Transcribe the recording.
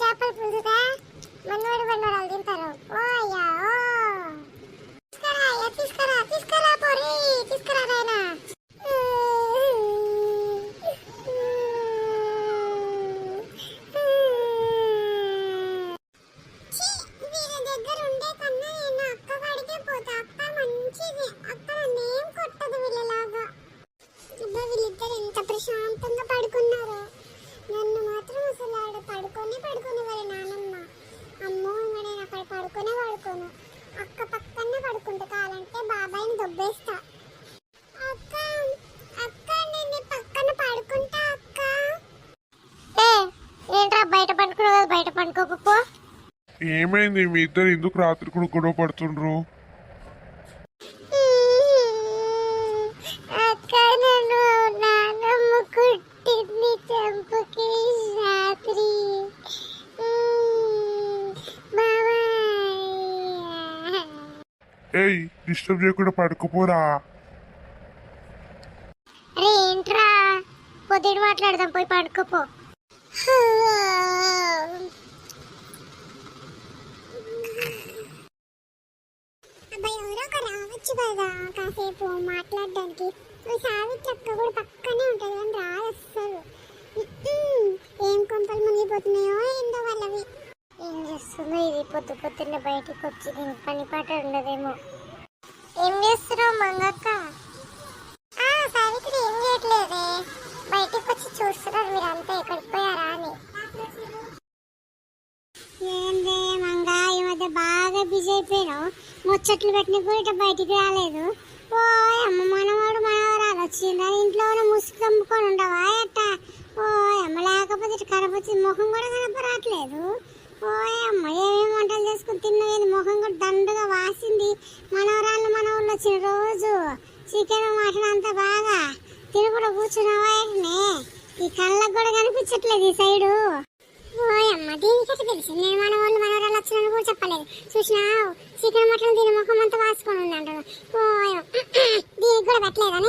చేపలు పులుసుతా మనోడు మనోడు వాళ్ళు తింటారు ఓ పండుకోకపో ఏమైంది? మీ ఇద్దరు ఎందుకు రాత్రి కూడా గొడవ పడుతుండ్రు? ఏయ్ డిస్టర్బ్ చేయకుండా పడుకోపోరా. అరే ఏంట్రా? పొద్దుడు మాట్లాడదాం పోయి పడుకోపో. ఎవరో ఒక రావచ్చు కదా కాసేపు మాట్లాడడానికి. నువ్వు సావిత్రి అక్క కూడా పక్కనే ఉంటుంది కానీ రాదు అస్సలు. ఏం కొంపలు మునిగిపోతున్నాయో ఏందో వాళ్ళవి. ఏం చేస్తుందో ఇది పొద్దు పొద్దున్న బయటికి వచ్చి దీనికి పని పాట ఉండదేమో. ఏం చేస్తున్నావు మంగక్క? సావిత్రి ఏం చేయట్లేదే? బాగా బిజీ అయిపోయినావు. ముచ్చట్లు పెట్టిన కూడా ఇట్లా బయటికి రాలేదు. ఓ అమ్మ మనవాడు మనవరాలు వచ్చిందా ఇంట్లోనే ముసుగు కమ్ముకొని ఉండవా ఎట్ట? ఓ అమ్మ లేకపోతే ఇట్లా కనపచ్చి ముఖం కూడా కనపరాట్లేదు. ఓ అమ్మ ఏమేమి వంటలు చేసుకుని తిన్నది ముఖం కూడా దండుగా వాసింది. మనవరాళ్ళు మనవాళ్ళు వచ్చిన రోజు చికెన్ మటన్ అంతా బాగా తిరుగుడు కూర్చున్నావా ఏంటనే? ఈ కళ్ళకు కూడా కనిపించట్లేదు ఈ సైడు. ఓయమ్మ దీనికి తెలిసింది మన కూడా చెప్పలేదు. చూసినావు? చికెన్ మటన్ దీని ముఖం అంతా వాసుకొని ఉంది అంటారు ఓయ్ దీనికి కూడా పెట్టలేదని